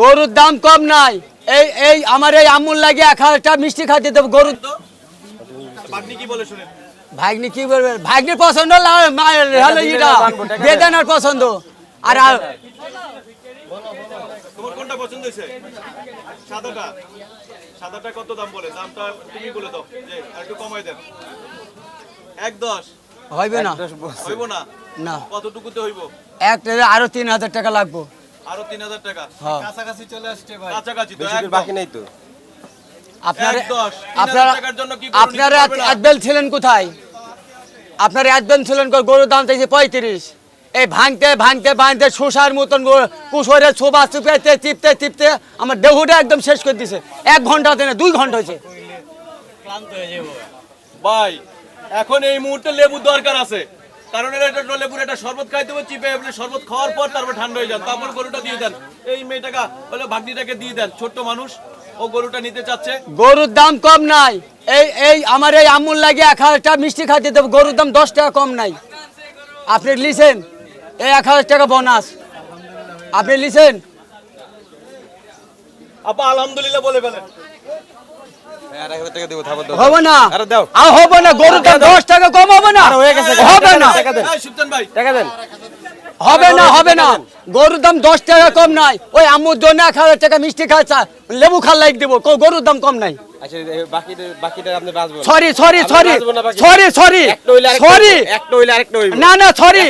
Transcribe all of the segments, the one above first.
গরুর দাম কম নাই। এই এই আমার এই আমুল লাগে এক হাজারটা মিষ্টি খাইতে দেবো গরু তো? কি ভাগ্নি কি বলবে? ভাগ্নি পছন্দ বেদানার পছন্দ। আর আর- তোমার কোনটা পছন্দ হয়েছে? সাদাটা? সাদাটা কত দাম বলে? দামটা তুমি বলে দাও। যে একটু কমাই দেন। এক দশ? হইবে না। হইব না? না। কতটুকুতে হইব? এক আরও তিন হাজার টাকা লাগবো। আরও তিন হাজার টাকা। হ্যাঁ। কাছাকাছি চলে আসছে ভাই। কাছাকাছি তো একদম। বাকি নেই তো। আপনার। আপনারা ছিলেন কোথায়? আপনারা একবেল ছিলেন গরুর দাম চাইছে পঁয়ত্রিশ। এই ভাঙতে ভাঙতে ভাঙতে শোষার মতন কুশোরে ছোবা চুপেতে চিপতে চিপতে আমার দেহুটা একদম শেষ করে দিছে। এক ঘন্টাতে না দুই ঘণ্টা হয়েছে। ভাই এখন এই মুহূর্তে লেবু দরকার আছে। কারণ এর একটা লেবুর একটা শরবত খাইতে হবে চিপে আপনি শরবত খাওয়ার পর তারপর ঠান্ডা হয়ে যান তারপর গরুটা দিয়ে দেন। এই মেয়েটাকে বলে ভাগ্নিটাকে দিয়ে দেন ছোট্ট মানুষ। ও গরুটা নিতে চাচ্ছে। গরুর দাম কম নাই। এই এই আমার এই আমুল লাগে এক হাজারটা মিষ্টি খাইতে দেবো গরুর দাম দশ টাকা কম নাই। আপনি লিছেন? এই এক হাজার টাকা বোনাস আপনি লিছেন? আপা আলহামদুলিল্লাহ বলে ফেলেন আর এক হাজার টাকা দেবো থাপর দাও হবে না। আর হবে না গরুর দাম দশ টাকা কম হবে না। হবে না। টাকা দেন। এই, সুলতান ভাই। টাকা দেন। হবে না হবে না। গরুর দাম দশ টাকা কম নাই। ওই আমুর জন্য এক হাজার টাকা মিষ্টি খাচ্ছে লেবু খাল লাইক দেবো গরুর দাম কম নাই। আচ্ছা sorry sorry sorry. Sorry sorry. Sorry. না না সরি।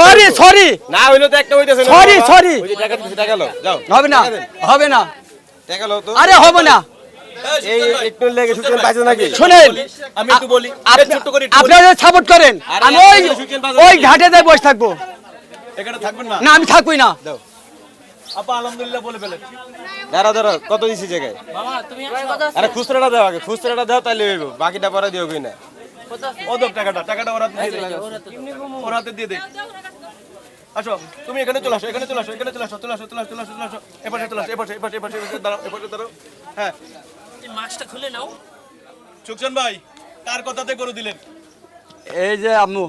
Sorry sorry. না হইলে তো একটা হইতেছে না। Sorry, বাবা। sorry. ওই যে টাকা দিতেছে টাকা লো যাও। হবে না হবে না। টাকা লো তো। আরে হবে না। এই একটু লেগে সুখেন পাইছে নাকি? শুনেন আমি একটু বলি এই করে আপনারা সাপোর্ট করেন আমি ওই আপনি সুখেন বাজার ওই ঘাটে যাই বসে থাকব। এখানে থাকবেন না? না আমি থাকবই না। দাও। আপা আলহামদুলিল্লাহ বলে ফেলেন। দাঁড়া দাঁড়া কত দিছি জায়গায়? আরে খুচরাটা দাও আগে খুচরাটা দাও তাহলে হইব। বাকিটা পরে দিও কই না টাকাটা টাকাটা ওর হাতে দিয়ে দে। ওর হাতে দিয়ে দে। আসো তুমি এখানে চলে আসো এখানে চলে আসো এখানে চলে আসো চলে আসো চলে আসো চলে আসো চলে আসো। এপাশে চলে আসো এপাশে এপাশে এপাশে এপাশে দাঁড়াও এপাশে দাঁড়াও। হ্যাঁ। মাছটা খুলে নাও। সুকসান ভাই কার কথাতে করে দিলেন? এই যে আম্মু।